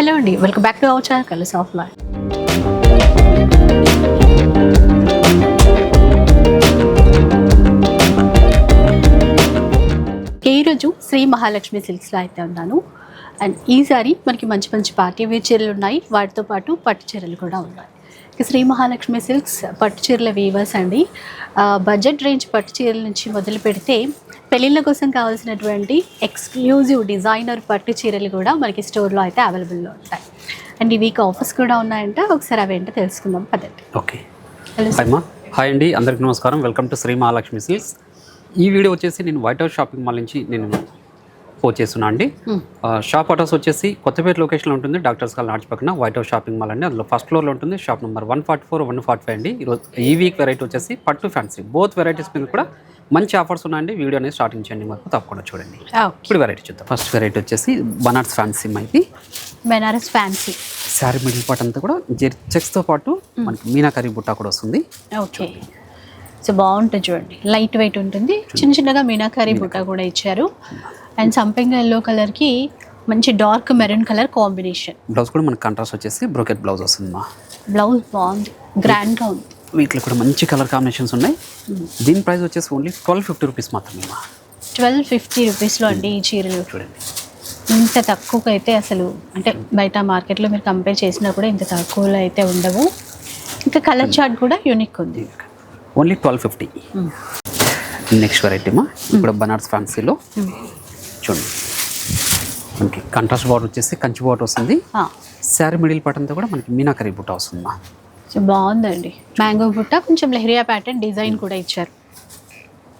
Hello అండి welcome back to our channel colours of life. ఈరోజు శ్రీ మహాలక్ష్మి సిల్క్స్లో అయితే ఉన్నాను. అండ్ ఈసారి మనకి మంచి మంచి పార్టీ వేర్ చీరలు ఉన్నాయి. వాటితో పాటు పట్టు చీరలు కూడా ఉన్నాయి. శ్రీ మహాలక్ష్మి సిల్క్స్ పట్టు చీరల వీవర్స్ అండి. బడ్జెట్ రేంజ్ పట్టు చీరల నుంచి మొదలు పెడితే పెళ్ళిళ్ళ కోసం కావాల్సినటువంటి ఎక్స్క్లూజివ్ డిజైనర్ పట్టు చీరలు కూడా మనకి స్టోర్లో అయితే అవైలబుల్లో ఉంటాయి. అండ్ ఈ వీక్ ఆఫర్స్ కూడా ఉన్నాయంటే. ఒకసారి అవి ఏంటో తెలుసుకుందాం. పదండి. ఓకే. హలో హాయ్ అండి. అందరికీ నమస్కారం. Welcome to Shri Mahalakshmi silks ఈ వీడియో వచ్చేసి నేను వైట్ హౌస్ షాపింగ్ మాల్ నుంచి నేను పోస్ట్ చేస్తున్నా అండి. Hmm. షాప్ అడ్రస్ వచ్చేసి కొత్తపేట లొకేషన్లో ఉంటుంది. డాక్టర్స్ కాల్ నాడ్చి పక్కన వైట్ హౌస్ షాపింగ్ మాల్ అండి. అందులో ఫస్ట్ ఫ్లోర్లో ఉంటుంది. Shop number one forty four one forty five అండి ఈరోజు ఈ వీక్ వెరైటీ వచ్చేసి పట్టు ఫ్యాన్సీ బోత్ వెరైటీస్ మీద కూడా మంచి ఆఫర్స్ ఉన్నాయండి. వీడియో అనేది స్టార్టింగ్ చేయండి. మాకు తప్పకుండా చూడండి. ఇప్పుడు వెరైటీ చూద్దాం. ఫస్ట్ వెరైటీ వచ్చేసి బనార్స్ ఫ్యాన్సీ ఇది Banaras fancy. Sari middle part అంతా కూడా జెర్ చెక్స్తో పాటు మనకి మీనాకరీ బుట్ట కూడా వస్తుంది. ఓకే సో బాగుంటుంది చూడండి. లైట్ వెయిట్ ఉంటుంది. చిన్న చిన్నగా మీనాకారి బుట్ట కూడా ఇచ్చారు. అండ్ సంపింగ్ ఎల్లో కలర్కి మంచి dark maroon colour combination blouse కూడా మనకి కాంట్రాస్ట్ వచ్చేసి బ్రోకెట్ బ్లౌజ్ వస్తుంది మా బ్లౌజ్ బాగుంది గ్రాండ్గా ఉంది. వీటిలో కూడా మంచి కలర్ కాంబినేషన్స్ ఉన్నాయి. దీని ప్రైస్ వచ్చేసి ఓన్లీ ట్వెల్వ్ ఫిఫ్టీ రూపీస్ మాత్రమే మా. ట్వెల్వ్ ఫిఫ్టీ రూపీస్లో అండి ఈ చీరలు. చూడండి. ఇంత తక్కువకి అయితే అసలు అంటే బయట మార్కెట్లో మీరు కంపేర్ చేసినా కూడా ఇంత తక్కువలో అయితే ఉండవు. ఇంకా కలర్ చార్ట్ కూడా యూనిక్ ఉంది. Only twelve fifty. Next variety మా. ఇప్పుడు బనార్స్ ఫ్యాన్సీలో. చూడండి. మనకి కంట్రాస్ట్ బార్డర్ వచ్చేసి కంచి బార్డర్ వస్తుంది. శారీ మిడిల్ పార్ట్ అంతా కూడా మనకి మీనాకరీ బుట్ట వస్తుంది మా. సో బాగుందండి. మ్యాంగో బుట్ట కొంచెం లెహరియా ప్యాటర్న్ డిజైన్ కూడా ఇచ్చారు.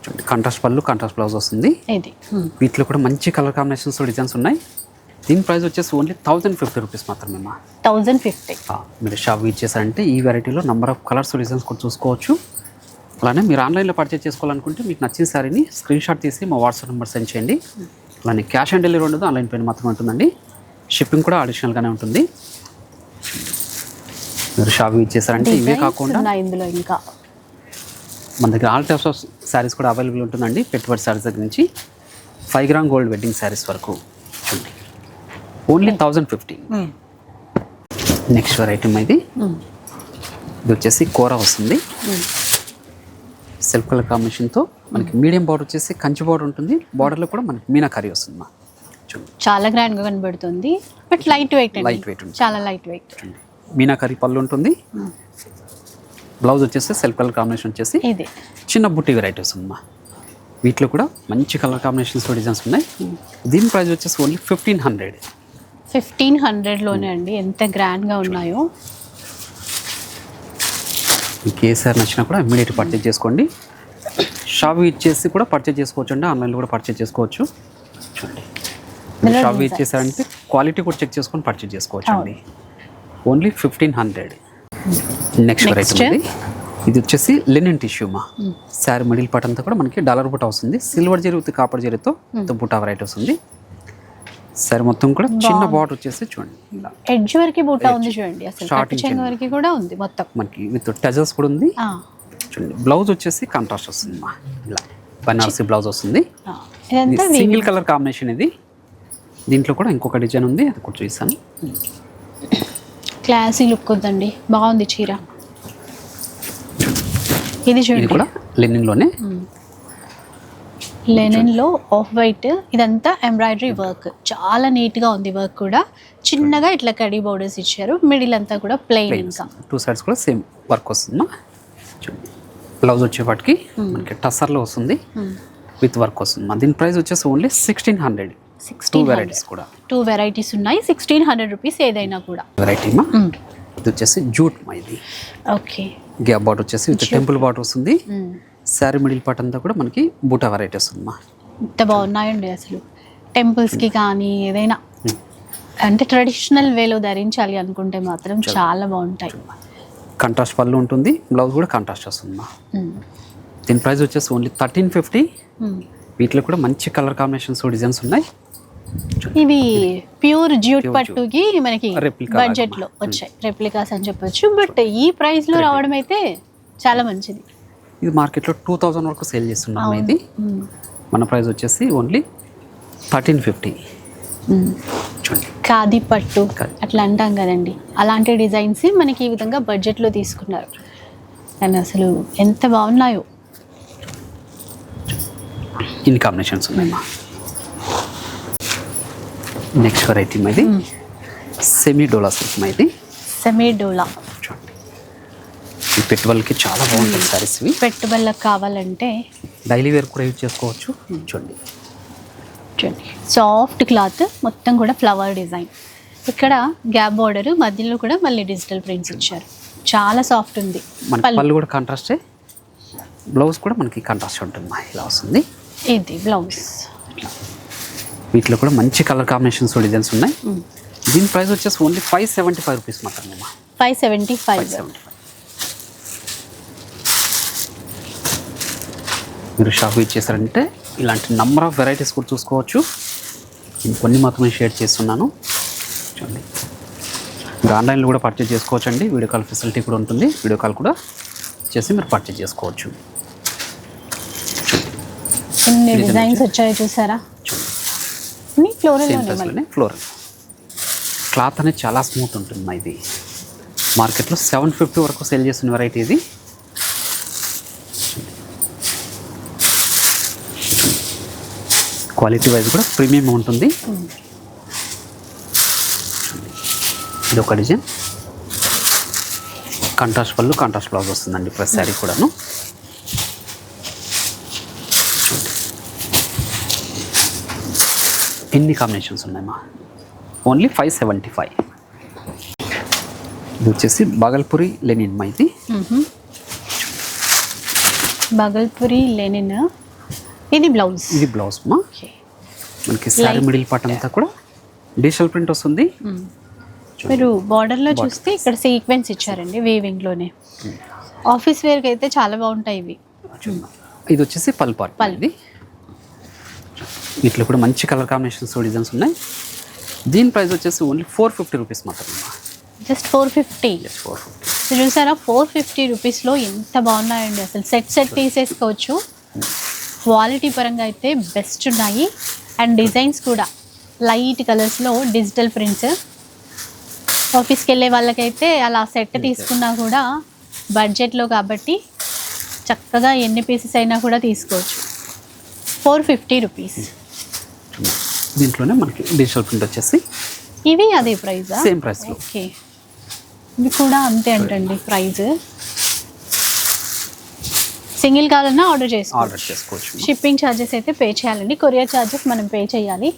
చూడండి కంట్రాస్ట్ పళ్ళు కంట్రాస్ట్ బ్లౌజ్ వస్తుంది. ఇది. ఉమ్. వీటిలో కూడా మంచి కలర్ కాంబినేషన్స్ డిజైన్స్ ఉన్నాయి. దీని ప్రైస్ వచ్చేసి ఓన్లీ థౌజండ్ ఫిఫ్టీ రూపీస్ మాత్రమే మా థౌజండ్ ఫిఫ్టీ మీరు షాప్ విజిట్ చేశారంటే ఈ వెరైటీలో నెంబర్ ఆఫ్ కలర్స్ డిజైన్స్ కూడా చూసుకోవచ్చు. అలానే మీరు ఆన్లైన్లో పర్చేస్ చేసుకోవాలనుకుంటే మీకు నచ్చిన శారీని స్క్రీన్ షాట్ తీసి మా వాట్సాప్ నెంబర్ సెండ్ చేయండి. అలానే క్యాష్ ఆన్ డెలివరీ ఉండదు ఆన్లైన్ పేమెంట్ మాత్రమే ఉంటుందండి. షిప్పింగ్ కూడా అడిషనల్గానే ఉంటుంది. మీరు షాప్ విజిట్ చేశారంటే ఇవే కాకుండా ఇందులో ఇంకా. మన దగ్గర ఆల్ టైప్స్ ఆఫ్ శారీస్ కూడా అవైలబుల్ ఉంటుందండి. పెట్టుబడి శారీస్ దగ్గర నుంచి five gram gold wedding saris వరకు చూడండి only thousand fifty next variety ఇది ఇది వచ్చేసి కూర వస్తుంది. సెల్ఫ్ కలర్ కాంబినేషన్తో మనకి మీడియం బార్డర్ వచ్చేసి కంచి బార్డర్ ఉంటుంది. బార్డర్లో కూడా మనకి మీనా కర్రీ వస్తుంది మా. చాలా గ్రాండ్గా కనబడుతుంది. బట్ లైట్ వెయిట్ weight ఉంటుంది. చాలా లైట్ వెయిట్ చూడండి మీనా కర్రీ పళ్ళు ఉంటుంది. బ్లౌజ్ వచ్చేసి సెల్ఫ్ కలర్ కాంబినేషన్ వచ్చేసి ఇది. చిన్న బుట్టి వెరైటీ వస్తుంది మా వీటిలో కూడా మంచి కలర్ కాంబినేషన్స్ డిజైన్స్ ఉన్నాయి. దీని ప్రైస్ వచ్చేసి ఓన్లీ ఫిఫ్టీన్ హండ్రెడ్ ఫిఫ్టీన్ హండ్రెడ్లోనే అండి. ఎంత గ్రాండ్గా ఉన్నాయో. మీకు ఏ సార్ నచ్చినా కూడా ఇమీడియట్ పర్చేజ్ చేసుకోండి. షాప్ ఇచ్చేసి కూడా పర్చేజ్ చేసుకోవచ్చు అండి. ఆన్లైన్లో కూడా పర్చేజ్ చేసుకోవచ్చు. చూడండి. షాప్. ఇచ్చేసారంటే క్వాలిటీ కూడా చెక్ చేసుకొని పర్చేజ్ చేసుకోవచ్చు అండి. Only fifteen hundred. Next Next. Variety ఉంది. ఇది వచ్చేసి లినెన్ టిష్యూ మా. శారీ మిడిల్ పార్ట్ అంతా కూడా మనకి డాలర్ బుట్ట వస్తుంది. సిల్వర్ జరీ విత్ కాపర్ జరీతో బుట్ట వెరైటీ వస్తుంది. శారీ మొత్తం కూడా చిన్న బాట్ వచ్చేసి చూడండి. ఎడ్జ్ వరకు బూట ఉంది చూడండి అసలు. చెంగు వరకు కూడా ఉంది మొత్తం. మనకి విత్ టజల్స్ కూడా ఉంది. చూడండి బ్లౌజ్ వచ్చేసి కాంట్రాస్ట్ వస్తుంది మా. ఇలా. బనారసి బ్లౌజ్ వస్తుంది. సింగిల్ కలర్ కాంబినేషన్ ఇది. దీంట్లో కూడా ఇంకొక డిజైన్ ఉంది అది కూడా చూపిస్తాను. క్లాసీ లుక్ ఉందండి బాగుంది చీర. ఇది చూడండి. కూడా లెనిన్లోనే లెనిన్లో ఆఫ్ వైట్ ఇదంతా ఎంబ్రాయిడరీ వర్క్ చాలా నీట్గా ఉంది వర్క్ కూడా. చిన్నగా ఇట్లా కడీ బోర్డర్స్ ఇచ్చారు. మిడిల్ అంతా కూడా ప్లెయిన్ ఇంకా. టూ సైడ్స్ కూడా సేమ్ వర్క్ చూడండి. బ్లౌజ్ వచ్చేపాటికి మనకి టసర్లో వస్తుంది. విత్ వర్క్ వస్తుంది. దీని ప్రైస్ వచ్చేసి only sixteen hundred sixteen varieties కూడా. టూ వెరైటీస్ ఉన్నాయి. సిక్స్టీన్ హండ్రెడ్ రూపీస్ ఏదైనా కూడా. వెరైటీ మా? ఇది వచ్చేసి జూట్ మా ఇది. ఓకే గ్యాప్ బాట్ వచ్చేసి విత్ టెంపుల్ బాట్ వస్తుంది. శారీ మిడిల్ పార్ట్ అంతా కూడా మనకి బూటా వెరైటీ వస్తుంది మా ఎంత బాగున్నాయండి అసలు. టెంపుల్స్కి కానీ ఏదైనా. అంటే ట్రెడిషనల్ వేలో ధరించాలి అనుకుంటే మాత్రం చాలా. బాగుంటాయి. కాంట్రాస్ట్ పళ్ళు ఉంటుంది. బ్లౌజ్ కూడా కాంట్రాస్ట్ వస్తుంది మా. దీని ప్రైస్ వచ్చేసి ఓన్లీ థర్టీన్ ఫిఫ్టీ. వీటిలో కూడా మంచి కలర్ కాంబినేషన్స్ డిజైన్స్ ఉన్నాయి. ఇవి ప్యూర్ జ్యూట్ పట్టుకి మనకి బడ్జెట్లో వచ్చాయి. రెప్లికాస్ అని చెప్పొచ్చు. బట్ ఈ ప్రైస్లో రావడం అయితే చాలా మంచిది. ఇది మార్కెట్లో టూ థౌజండ్ వరకు సేల్ చేస్తున్నాము ఇది. మన ప్రైస్ వచ్చేసి ఓన్లీ థర్టీన్ ఫిఫ్టీ. ఖాదీ పట్టు. అట్లా అంటాం కదండి. అలాంటి డిజైన్స్ మనకి ఈ విధంగా బడ్జెట్లో తీసుకున్నారు. అండ్ అసలు ఎంత బాగున్నాయో. ఇన్ని కాంబినేషన్స్ ఉన్నాయమ్మా. నెక్స్ట్ వెరైటీ ఇది సెమీ డోలా సిల్క్ మా ఇది సెమీ డోలా చూడండి పెట్టుబడులకి చాలా బాగుంటుంది సారీస్ ఇవి. పెట్టుబడులకు కావాలంటే డైలీ వేర్ కూడా యూజ్ చేసుకోవచ్చు. చూడండి. చూడండి. సాఫ్ట్ క్లాత్ మొత్తం కూడా ఫ్లవర్ డిజైన్ ఇక్కడ గ్యాప్ బార్డర్ మధ్యలో కూడా మళ్ళీ డిజిటల్ ప్రింట్స్ ఇచ్చారు. చాలా సాఫ్ట్ ఉంది. పళ్ళు. కూడా కాంట్రాస్టే బ్లౌజ్ కూడా మనకి కాంట్రాస్ట్ ఉంటుంది. మా ఇలా వస్తుంది. ఇది బ్లౌజ్ వీటిలో కూడా మంచి కలర్ కాంబినేషన్స్ డిజైన్స్ ఉన్నాయి. దీని ప్రైస్ వచ్చేసి only five seventy five rupees మాత్రమే five seventy five. Seventy five. మీరు షాప్ ఇచ్చేసారంటే ఇలాంటి నంబర్ ఆఫ్ వెరైటీస్ కూడా చూసుకోవచ్చు. నేను కొన్ని మాత్రమే షేర్ చేస్తున్నాను. చూడండి. మీరు ఆన్లైన్లో కూడా పర్చేజ్ చేసుకోవచ్చు అండి వీడియో కాల్ ఫెసిలిటీ కూడా ఉంటుంది. వీడియో కాల్ కూడా చేసి మీరు పర్చేజ్ చేసుకోవచ్చు. డిజైన్స్ వచ్చాయో చూసారా? సేమ్ ఉన్నాయి మళ్ళీ ప్రైస్లోనే ఫ్లోర్ క్లాత్ అనేది చాలా స్మూత్ ఉంటుంది మా ఇది. మార్కెట్లో సెవెన్ ఫిఫ్టీ వరకు సేల్ చేస్తున్న వెరైటీ ఇది. క్వాలిటీ వైజ్ కూడా ప్రీమియం ఉంటుంది. ఇది ఒక డిజైన్ కాంట్రాస్ట్ పళ్ళు కాంట్రాస్ట్ బ్లౌజ్ వస్తుందండి ప్రతి శారీ కూడాను. ఎన్ని కాంబినేషన్స్ ఉన్నాయమ్మా. ఓన్లీ ఫైవ్ సెవెంటీ ఫైవ్ ఇది వచ్చేసి బాగల్పూరి లెనిన్ మా ఇది. బగల్పురి లెనిన్. ఇది బ్లౌజ్ ఇది బ్లౌజ్ మా మనకి శారీ Light. మిడిల్ పార్ట్ అంతా కూడా డిజిటల్ ప్రింట్ వస్తుంది. మీరు బార్డర్లో చూస్తే ఇక్కడ సీక్వెన్స్ ఇచ్చారండి వీవింగ్లోనే ఆఫీస్ వేర్కి అయితే చాలా బాగుంటాయి ఇవి. ఇది వచ్చేసి పల్ పార్ట్ పల్. ఇది. వీటిలో కూడా మంచి కలర్ కాంబినేషన్స్ డిజైన్స్ ఉన్నాయి. దీని ప్రైస్ వచ్చేసి ఓన్లీ ఫోర్ ఫిఫ్టీ రూపీస్ మాత్రమే just four fifty? Four fifty చూసారా? ఫోర్ ఫిఫ్టీ రూపీస్లో ఎంత బాగున్నాయండి అసలు. సెట్ సెట్ తీసేసుకోవచ్చు క్వాలిటీ పరంగా అయితే బెస్ట్ ఉన్నాయి. అండ్ డిజైన్స్ కూడా లైట్ కలర్స్లో డిజిటల్ ప్రింట్స్. ఆఫీస్కి వెళ్ళే వాళ్ళకైతే అలా సెట్ తీసుకున్నా కూడా బడ్జెట్లో కాబట్టి చక్కగా ఎన్ని పీసెస్ అయినా కూడా తీసుకోవచ్చు. Four fifty rupees. దీంట్లోనే మనకి డిజిటల్ ప్రింట్ వచ్చేసి ఇవి అదే ప్రైజా? సేమ్ ప్రైస్లో ఓకే. ఇవి కూడా అంతే అంటండి ప్రైజ్. సింగిల్ కావాలన్నా ఆర్డర్ చేసుకోవచ్చు. ఆర్డర్ చేసుకోవచ్చు. షిప్పింగ్ ఛార్జెస్ అయితే పే చేయాలండి. కొరియర్ ఛార్జెస్ మనం పే చేయాలి.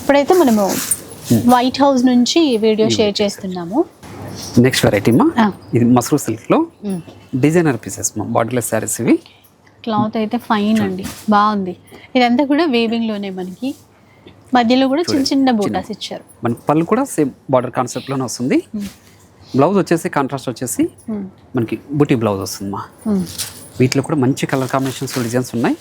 ఇప్పుడైతే మనము వైట్ హౌస్ నుంచి వీడియో షేర్ చేస్తున్నాము. నెక్స్ట్ వెరైటీ మా. ఇది మసూర్ సిల్క్లో. డిజైనర్ పీసెస్ మా బార్డర్లెస్ శారీస్ ఇవి. క్లాత్ అయితే ఫైన్ అండి బాగుంది. ఇదంతా కూడా వేవింగ్లోనే మనకి. మధ్యలో కూడా చిన్న చిన్న బూటాస్ ఇచ్చారు. మన పళ్ళు కూడా సేమ్ బార్డర్ కాన్సెప్ట్లోనే వస్తుంది. బ్లౌజ్ వచ్చేసి కాంట్రాస్ట్ వచ్చేసి. మనకి బుటీ బ్లౌజ్ వస్తుంది మా. వీటిలో కూడా మంచి కలర్ కాంబినేషన్స్ డిజైన్స్ ఉన్నాయి.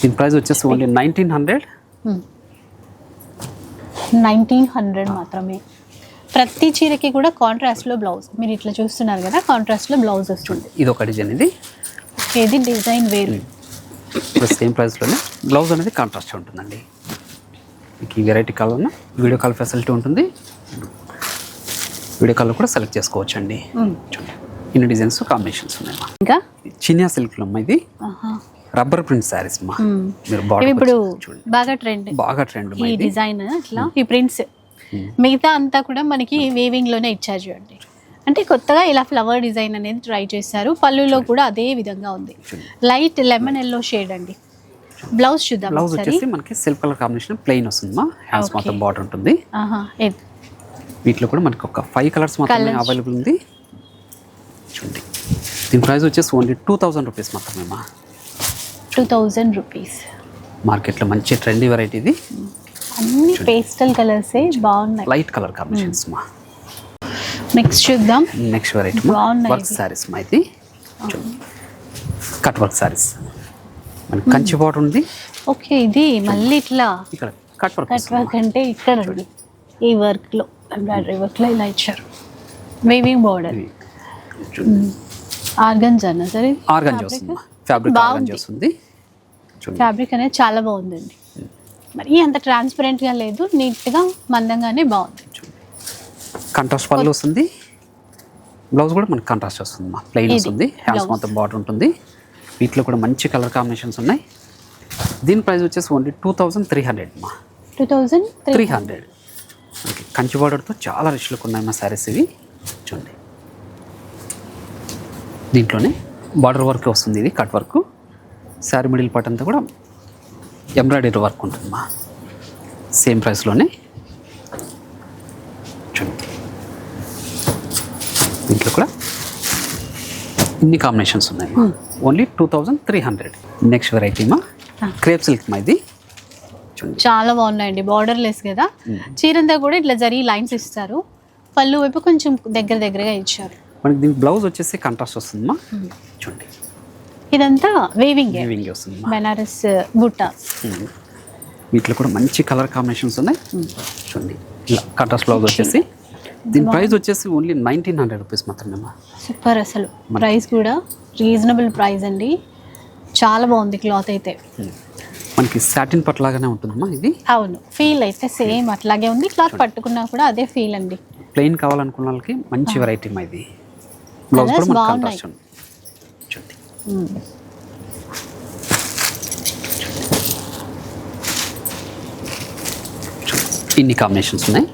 దీని ప్రైస్ వచ్చేసి only nineteen hundred nineteen hundred మాత్రమే. ప్రతి చీరకి కూడా కాంట్రాస్ట్లో బ్లౌజ్ మీరు ఇట్లా చూస్తున్నారు కదా కాంట్రాస్ట్లో బ్లౌజ్ వస్తుంది. ఇది ఒక డిజైన్ ఇది. ఇది డిజైన్ వేరు. సేమ్ ప్రైస్లోనే బ్లౌజ్ అనేది కాంట్రాస్ట్ ఉంటుందండి. మీకు ఈ వెరైటీ కాల్ ఉన్న వీడియో కాల్ ఫెసిలిటీ ఉంటుంది. వీడియో కాల్ కూడా సెలెక్ట్ చేసుకోవచ్చు అండి ఇన్ని డిజైన్స్ కాంబినేషన్స్ ఉన్నాయి మా. ఇంకా? చినియా సిల్క్లో అమ్మా ఇది. రబ్బర్ ప్రింట్ శారీస్ మా. మ్మ్. మీరు ఇప్పుడు బాగా ట్రెండ్ బాగా ట్రెండ్ ఈ డిజైన్ అట్లా ఈ ప్రింట్స్ మిగతా అంతా కూడా మనకి వేవింగ్లోనే ఇచ్చారు చూడండి. అంటే కొత్తగా ఇలా ఫ్లవర్ డిజైన్ అనేది ట్రై చేశారు. పళ్ళులో కూడా అదే విధంగా ఉంది. లైట్ లెమన్ ఎల్లో షేడ్ అండి. బ్లౌజ్ చూద్దాం బ్లౌజ్ వచ్చేసి మనకి సెల్ఫ్ కలర్ కాంబినేషన్ ప్లెయిన్ వస్తుంది మా హ్యాండ్స్. మొత్తం బార్డర్ ఉంటుంది. వీటిలో కూడా మనకి ఒక ఫైవ్ కలర్స్ మాత్రమే. అవైలబుల్ ఉంది. చూడండి. దీని ప్రైస్ వచ్చేసి ఓన్లీ టూ థౌజండ్ రూపీస్ మాత్రమే మా టూ థౌజండ్ రూపీస్ మార్కెట్లో మంచి ట్రెండీ వెరైటీ ఇది. అన్ని పేస్టల్ కలర్సే బాగున్నాయి. లైట్ కలర్ కాంబినేషన్స్ మా. నెక్స్ట్ చూద్దాం. నెక్స్ట్ వెరైటీ బాగున్నాయి వర్క్. శారీస్ మా ఇది. కట్ వర్క్ మనకి కంచి బార్డర్ ఉంది. ఓకే ఇది మళ్ళీ ఇట్లా ఇక్కడ కట్ వర్క్ కట్ వర్క్ అంటే ఇక్కడ అండి ఈ వర్క్లో ఎంబ్రాయిడరీ వర్క్లో ఇలా ఇచ్చారు. వేవింగ్ బార్డర్ ఆర్గన్స్ అన్న సరే. ఆర్గంజా వస్తుంది ఫ్యాబ్రిక్. ఆర్గంజా వస్తుంది. ఫ్యాబ్రిక్ అనేది చాలా బాగుందండి. మరి అంత ట్రాన్స్పరెంట్గా లేదు నీట్గా మందంగానే బాగుంది. కాంట్రాస్ట్ పళ్ళు వస్తుంది. బ్లౌజ్ కూడా మనకి కాంట్రాస్ట్ వస్తుంది మా. ప్లెయిన్ వస్తుంది. హ్యాండ్స్. మొత్తం బార్డర్ ఉంటుంది. వీటిలో కూడా మంచి కలర్ కాంబినేషన్స్ ఉన్నాయి. దీని ప్రైస్ వచ్చేసి only two thousand three hundred మా. Two thousand three hundred okay Kanchi బార్డర్తో చాలా రిచ్ లుక్ ఉన్నాయి మా శారీస్ ఇవి. చూడండి. దీంట్లోనే బార్డర్ వర్క్ వస్తుంది ఇది cut work sari middle part అంతా కూడా ఎంబ్రాయిడరీ వర్క్ ఉంటుంది మా సేమ్ ప్రైస్లోనే చూడండి. దీంట్లో కూడా ఇన్ని కాంబినేషన్స్ ఉన్నాయి only two thousand three hundred. Next variety మా క్రేప్ సిల్క్ మా ఇది. చాలా బాగున్నాయండి బార్డర్ లెస్ కదా చీరంతా కూడా ఇట్లా జరీ లైన్స్ ఇస్తారు. పళ్ళు వైపు కొంచెం దగ్గర దగ్గరగా ఇచ్చారు. మనకి దీని బ్లౌజ్ వచ్చేసి కాంట్రాస్ట్ వస్తుంది మా చూడండి. ఇదంతా వేవింగ్ వీవింగ్ వస్తుంది. బెనారస్ బుట్ట. ఉమ్. వీటిలో కూడా మంచి కలర్ కాంబినేషన్స్ ఉన్నాయి. చూడండి. ఇలా కాంట్రాస్ట్ బ్లౌజ్ వచ్చేసి. దీని ప్రైస్ వచ్చేసి ఓన్లీ నైన్టీన్ హండ్రెడ్ రూపీస్ మాత్రమే సూపర్ అసలు. ప్రైస్ కూడా రీజనబుల్ ప్రైస్ అండి. చాలా బాగుంది క్లాత్ అయితే. ఉమ్. మనకి సాటిన్ పట్లాగానే ఉంటుందమ్మా ఇది? అవును. ఫీల్ అయితే సేమ్ అట్లాగే ఉంది. క్లాత్ పట్టుకున్నా కూడా అదే ఫీల్ అండి. ప్లెయిన్ కావాలనుకున్న వాళ్ళకి మంచి వెరైటీ మా ఇది. బ్లౌజ్ కూడా మనకి బాగున్నాయి. కాంట్రాస్ట్ ఉంది చూడండి మ్మ్. ఇన్ని కాంబినేషన్స్ ఉన్నాయి.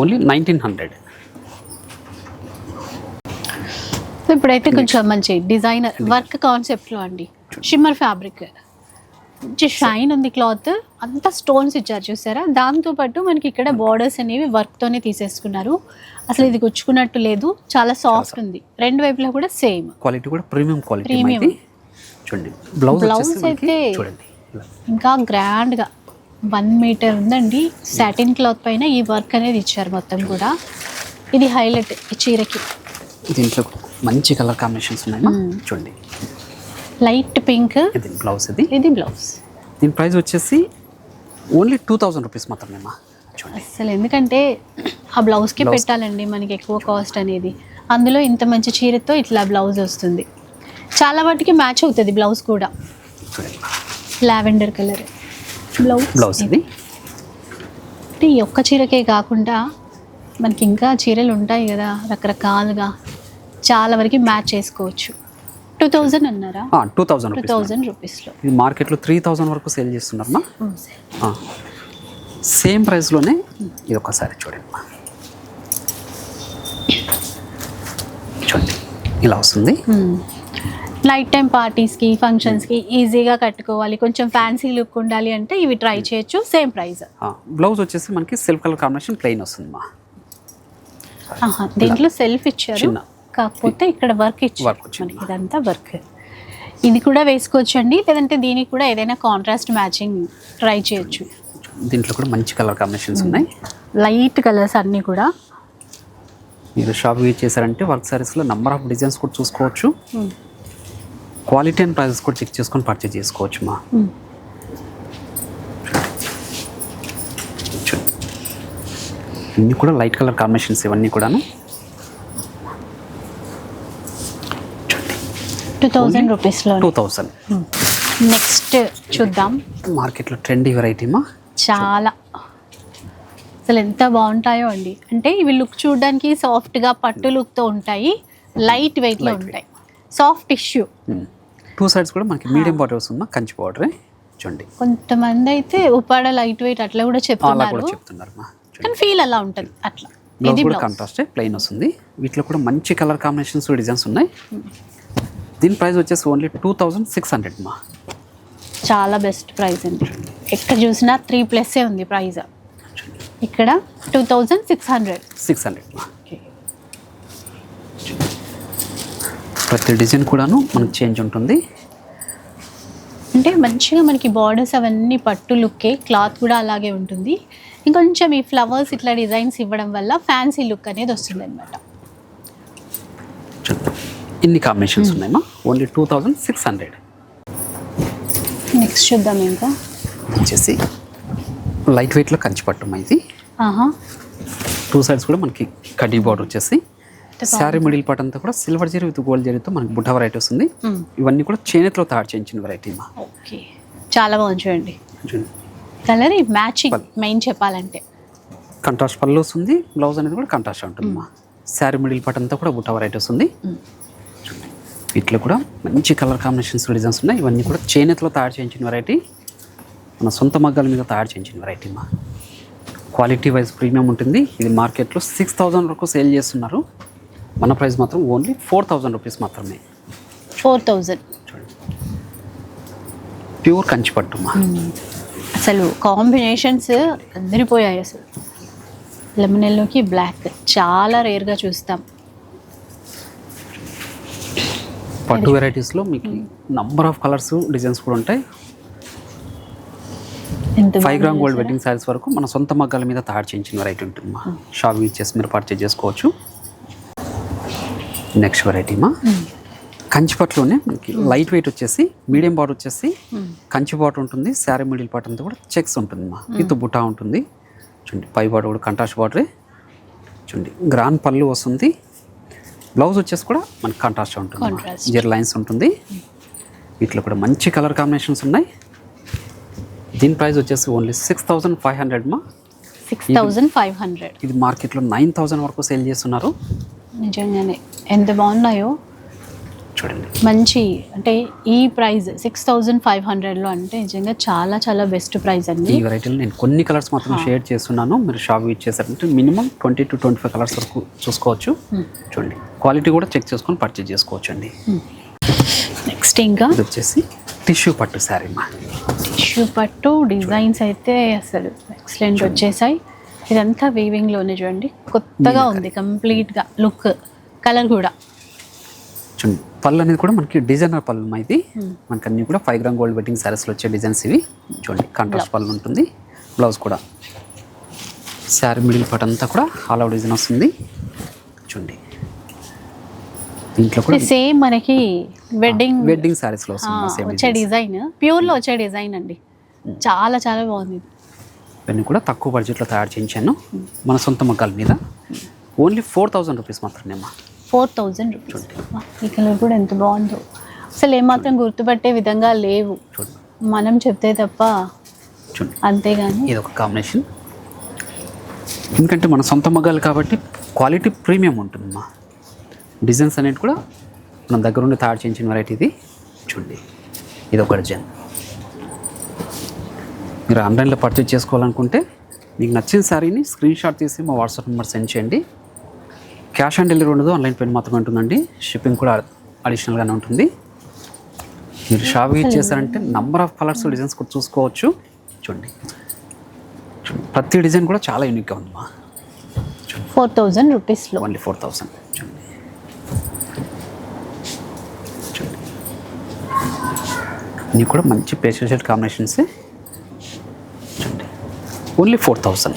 ఓన్లీ నైన్టీన్ హండ్రెడ్ సో ఇప్పుడైతే కొంచెం మంచి డిజైనర్ వర్క్ కాన్సెప్ట్లో అండి. షిమ్మర్ ఫ్యాబ్రిక్ మంచి షైన్ ఉంది క్లాత్. అంతా స్టోన్స్ ఇచ్చారు చూసారా? దాంతో పాటు మనకి ఇక్కడ బార్డర్స్ అనేవి వర్క్తోనే తీసేసుకున్నారు. అసలు ఇది గుచ్చుకున్నట్టు లేదు. చాలా సాఫ్ట్ ఉంది. రెండు వైపులా కూడా సేమ్ క్వాలిటీ కూడా ప్రీమియం క్వాలిటీ. ఇది చూడండి. బ్లౌజ్ మనకి అయితే-. ఇంకా గ్రాండ్గా వన్ మీటర్ ఉందండి. సాటిన్ క్లాత్ పైన ఈ వర్క్ అనేది ఇచ్చారు మొత్తం కూడా. ఇది హైలైట్ ఈ చీరకి. దీంట్లో మంచి కలర్ కాంబినేషన్స్ ఉన్నాయి. చూడండి. Light pink. ఇది బ్లౌజ్ ఇది. ఇది బ్లౌజ్. దీని ప్రైస్ వచ్చేసి ఓన్లీ టూ థౌజండ్ రూపీస్ మాత్రమే మా చూడండి. అసలు ఎందుకంటే ఆ బ్లౌజ్కి. పెట్టాలండి మనకి ఎక్కువ కాస్ట్ అనేది. అందులో ఇంత మంచి చీరతో ఇట్లా బ్లౌజ్ వస్తుంది. చాలా వాటికి మ్యాచ్ అవుతుంది బ్లౌజ్ కూడా. Lavender colour. బ్లౌజ్ బ్లౌజ్ ఇది. అంటే ఈ ఒక్క చీరకే కాకుండా మనకి ఇంకా చీరలు ఉంటాయి కదా రకరకాలుగా. చాలా వరకు మ్యాచ్ చేసుకోవచ్చు. టూ థౌజండ్ అన్నారా? టూ థౌజండ్ టూ థౌజండ్ రూపీస్లో. ఇది మార్కెట్లో త్రీ థౌజండ్ వరకు సేల్ చేస్తున్నారమ్మా. సేమ్ ప్రైస్లోనే ఇది ఒకసారి చూడండి. చూడండి ఇలా వస్తుంది. నైట్ టైం పార్టీస్కి ఫంక్షన్స్కి ఈజీగా కట్టుకోవాలి. కొంచెం ఫ్యాన్సీ లుక్ ఉండాలి అంటే ఇవి ట్రై చేయొచ్చు. సేమ్ ప్రైస్ బ్లౌజ్ వచ్చేసి మనకి సిల్క్ కలర్ కాంబినేషన్ ప్లెయిన్ వస్తుంది మా ఆహా, దీంట్లో సెల్ఫ్ ఇచ్చారు. కాకపోతే ఇక్కడ వర్క్ ఇచ్చారు. మనకి ఇదంతా వర్క్ ఇది కూడా వేసుకోవచ్చు అండి లేదంటే దీనికి కూడా ఏదైనా కాంట్రాస్ట్ మ్యాచింగ్ ట్రై చేయొచ్చు. దీంట్లో కూడా మంచి కలర్ కాంబినేషన్స్ ఉన్నాయి. లైట్ కలర్స్ అన్నీ కూడా. మీరు షాప్ విజిట్ చేశారంటే వర్క్ సారీస్లో నెంబర్ ఆఫ్ డిజైన్స్ కూడా చూసుకోవచ్చు. క్వాలిటీ అండ్ ప్రైజెస్ కూడా చెక్ చేసుకొని పర్చేజ్ చేసుకోవచ్చు మా. ఇన్ని కూడా లైట్ కలర్ కాంబినేషన్స్ ఇవన్నీ కూడాను. టూ థౌజండ్ రూపీస్లో టూ థౌజండ్ నెక్స్ట్ చూద్దాం. మార్కెట్లో ట్రెండీ వెరైటీ మా? చాలా. అసలు ఎంత బాగుంటాయో అండి. అంటే ఇవి లుక్ చూడడానికి సాఫ్ట్గా పట్టు లుక్తో ఉంటాయి. లైట్ వెయిట్లో ఉంటాయి. సాఫ్ట్ టిష్యూ టూ సైడ్స్ కూడా మనకి మీడియం బార్డర్ వస్తుంది కంచి బార్డర్ చూడండి. కొంతమంది అయితే ఉప్పాడ లైట్ వెయిట్ అట్లా కూడా చెప్తున్నారు. చెప్తున్నారు కానీ ఫీల్ అలా ఉంటుంది. అట్లా. బ్లౌజ్ ఇది కూడా కాంట్రాస్ట్ ప్లెయిన్ వస్తుంది. వీటిలో కూడా మంచి కలర్ కాంబినేషన్స్ డిజైన్స్ ఉన్నాయి. దీని ప్రైస్ వచ్చేసి only two thousand six hundred మా. చాలా బెస్ట్ ప్రైస్ అండి. ఎక్కడ చూసినా త్రీ ప్లస్సే ఉంది ప్రైస్. ఇక్కడ two thousand six hundred. Six hundred మా. ప్రతి డిజైన్ కూడాను మనకి చేంజ్ ఉంటుంది. అంటే మంచిగా మనకి బార్డర్స్ అవన్నీ పట్టు లుక్కే క్లాత్ కూడా అలాగే ఉంటుంది. ఇంకొంచెం ఈ ఫ్లవర్స్ ఇట్లా డిజైన్స్ ఇవ్వడం వల్ల ఫ్యాన్సీ లుక్ అనేది వస్తుంది అనమాట. ఇన్ని కాంబినేషన్స్ ఉన్నాయమ్మా? Only two thousand six hundred next చూద్దాం ఇంకా. వచ్చేసి లైట్ వెయిట్లో కంచి పట్టుమా ఇది. టూ సైడ్స్ కూడా మనకి కడ్డీ బార్డర్ వచ్చేసి. శారీ మిడిల్ పార్ట్ అంతా కూడా సిల్వర్ జరీ విత్ గోల్డ్ జరీతో మనకి బుట్ట వెరైటీ వస్తుంది. మ్మ్. ఇవన్నీ కూడా చేనేతలో తయారు చేయించిన వెరైటీ మా. ఓకే. చాలా బాగుంది చూడండి. కలర్ మ్యాచింగ్ మెయిన్ చెప్పాలంటే. కంట్రాస్ట్ పళ్ళు వస్తుంది బ్లౌజ్ అనేది కూడా కంట్రాస్ట్ ఉంటుంది మా. శారీ మిడిల్ పార్ట్ అంతా కూడా బుట్ట వెరైటీ వస్తుంది. వీటిలో కూడా మంచి కలర్ కాంబినేషన్స్ డిజైన్స్ ఉన్నాయి. ఇవన్నీ కూడా చేనేతలో తయారు చేయించిన వెరైటీ మన సొంత మగ్గాల మీద తయారు చేయించిన వెరైటీ మా. క్వాలిటీ వైజ్ ప్రీమియం ఉంటుంది. ఇది మార్కెట్లో సిక్స్ థౌజండ్ వరకు సేల్ చేస్తున్నారు. మన ప్రైస్ మాత్రం ఓన్లీ ఫోర్ థౌజండ్ రూపీస్ మాత్రమే. ఫోర్ థౌజండ్ చూడండి. ప్యూర్ కంచి పట్టు మా. అసలు కాంబినేషన్స్ అదిరిపోయాయి అసలు. లెమన్ ఎల్లోకి బ్లాక్ చాలా రేర్గా చూస్తాం. పట్టు వెరైటీస్లో మీకు నంబర్ ఆఫ్ కలర్స్ డిజైన్స్ కూడా ఉంటాయి. Five gram gold. Wedding saris వరకు మన సొంత మగ్గాల మీద తయారు చేయించిన వెరైటీ ఉంటుంది మా షాప్ ఇచ్చేసి మీరు పర్చేజ్ చేసుకోవచ్చు. నెక్స్ట్ వెరైటీ మా. కంచిపట్లోనే మనకి లైట్ వెయిట్ వచ్చేసి మీడియం బార్డర్ వచ్చేసి. కంచి బార్డర్ ఉంటుంది శారీ మిడిల్ పార్ట్ అంతా కూడా చెక్స్ ఉంటుంది మా విత్ బుటా ఉంటుంది. చూడండి పై బార్డర్ కూడా కంట్రాస్ట్ బార్డరే చూడండి గ్రాన్ పళ్ళు వస్తుంది. బ్లౌజ్ వచ్చేసి కూడా మనకి కాంట్రాస్ట్ ఉంటుంది. జెర్ లైన్స్ ఉంటుంది. వీటిలో కూడా మంచి కలర్ కాంబినేషన్స్ ఉన్నాయి. దీని ప్రైస్ వచ్చేసి only six thousand five hundred మా. సిక్స్ థౌజండ్ ఫైవ్ హండ్రెడ్ ఇది మార్కెట్లో నైన్ థౌజండ్ వరకు సేల్ చేస్తున్నారు. నిజంగానే. ఎంత బాగున్నాయో. చూడండి. మంచి అంటే ఈ ప్రైస్ సిక్స్ థౌజండ్ ఫైవ్ హండ్రెడ్లో అంటే నిజంగా చాలా చాలా బెస్ట్ ప్రైస్ అండి. ఈ వెరైటీలో నేను కొన్ని కలర్స్ మాత్రం షేర్ చేస్తున్నాను. మీరు shop ఇచ్చేసారంటే minimum twenty to twenty five colours వరకు చూసుకోవచ్చు. చూడండి. క్వాలిటీ కూడా చెక్ చేసుకొని పర్చేజ్ చేసుకోవచ్చు అండి నెక్స్ట్ ఇంకా? వచ్చేసి టిష్యూ పట్టు శారీ మా. టిష్యూ పట్టు డిజైన్స్ అయితే అసలు ఎక్సలెంట్ వచ్చేసాయి. ఇదంతా వీవింగ్లోనే చూడండి. కొత్తగా ఉంది కంప్లీట్గా లుక్ కలర్ కూడా. చూడండి. పళ్ళు అనేది కూడా మనకి డిజైనర్ పళ్ళు ఇది. Hmm. మనకి అన్ని కూడా ఫైవ్ గ్రామ్ గోల్డ్ వెడ్డింగ్ శారీస్లో వచ్చే డిజైన్స్ ఇవి. చూడండి కాంట్రాస్ట్ పళ్ళు ఉంటుంది. బ్లౌజ్ కూడా. శారీ మిడిల్ పార్ట్ అంతా కూడా ఆల్ అవుట్ డిజైన్ వస్తుంది. చూడండి. దీంట్లో కూడా సేమ్ మనకి వెడ్డింగ్ వెడ్డింగ్ శారీస్లో వస్తుంది సేమ్ వచ్చే డిజైన్ ప్యూర్లో వచ్చే డిజైన్ అండి. చాలా చాలా బాగుంది. ఇవన్నీ కూడా తక్కువ బడ్జెట్లో తయారు చేయించాను. మన సొంత మగ్గాల మీద. ఓన్లీ ఫోర్ థౌజండ్ రూపీస్ మాత్రమే అమ్మా ఫోర్ థౌజండ్ రూపీస్. ఈ కలర్ కూడా ఎంత బాగుందో. అసలు ఏమాత్రం గుర్తుపట్టే విధంగా లేవు. మనం చెప్తే తప్ప అంతేగాని. ఇది ఒక కాంబినేషన్. ఎందుకంటే మన సొంత మగ్గాలు కాబట్టి క్వాలిటీ ప్రీమియం ఉంటుందమ్మా. డిజైన్స్ అనేవి కూడా మన దగ్గర ఉండి తయారు చేయించిన వెరైటీ ఇది చూడండి. ఇది ఒక డిజైన్ మీరు ఆన్లైన్లో పర్చేజ్ చేసుకోవాలనుకుంటే మీకు నచ్చిన శారీని స్క్రీన్ షాట్ తీసి మా వాట్సాప్ నెంబర్ సెండ్ చేయండి. క్యాష్ ఆన్ డెలివరీ ఉండదు ఆన్లైన్ పేమెంట్ మాత్రమే ఉంటుందండి. షిప్పింగ్ కూడా అడిషనల్గానే ఉంటుంది. మీరు షాప్ ఇచ్చేసారంటే నంబర్ ఆఫ్ కలర్స్ డిజైన్స్ కూడా చూసుకోవచ్చు. చూడండి. ప్రతి డిజైన్ కూడా చాలా యూనిక్గా ఉందమ్మా. ఫోర్ థౌజండ్ రూపీస్లో ఓన్లీ ఫోర్ థౌసండ్ చూడండి. చూడండి. ఇవి కూడా మంచి పేస్టల్ షేడ్ కాంబినేషన్స్ చూడండి. ఓన్లీ ఫోర్ థౌసండ్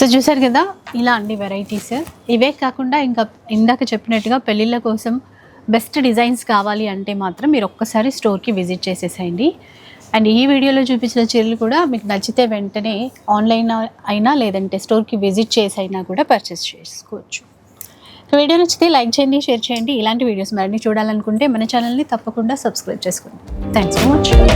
సో చూసారు కదా? ఇలా అండి వెరైటీస్ ఇవే కాకుండా ఇంకా ఇందాక చెప్పినట్టుగా పెళ్ళిళ్ళ కోసం బెస్ట్ డిజైన్స్ కావాలి అంటే మాత్రం మీరు ఒక్కసారి స్టోర్కి విజిట్ చేసేసేయండి. అండ్ ఈ వీడియోలో చూపించిన చీరలు కూడా మీకు నచ్చితే వెంటనే ఆన్లైన్ అయినా లేదంటే స్టోర్కి విజిట్ చేసి అయినా కూడా పర్చేస్ చేసుకోవచ్చు. వీడియో నచ్చితే లైక్ చేయండి షేర్ చేయండి. ఇలాంటి వీడియోస్ మరిన్ని చూడాలనుకుంటే మన ఛానల్ని తప్పకుండా సబ్స్క్రైబ్ చేసుకోండి. Thanks for watching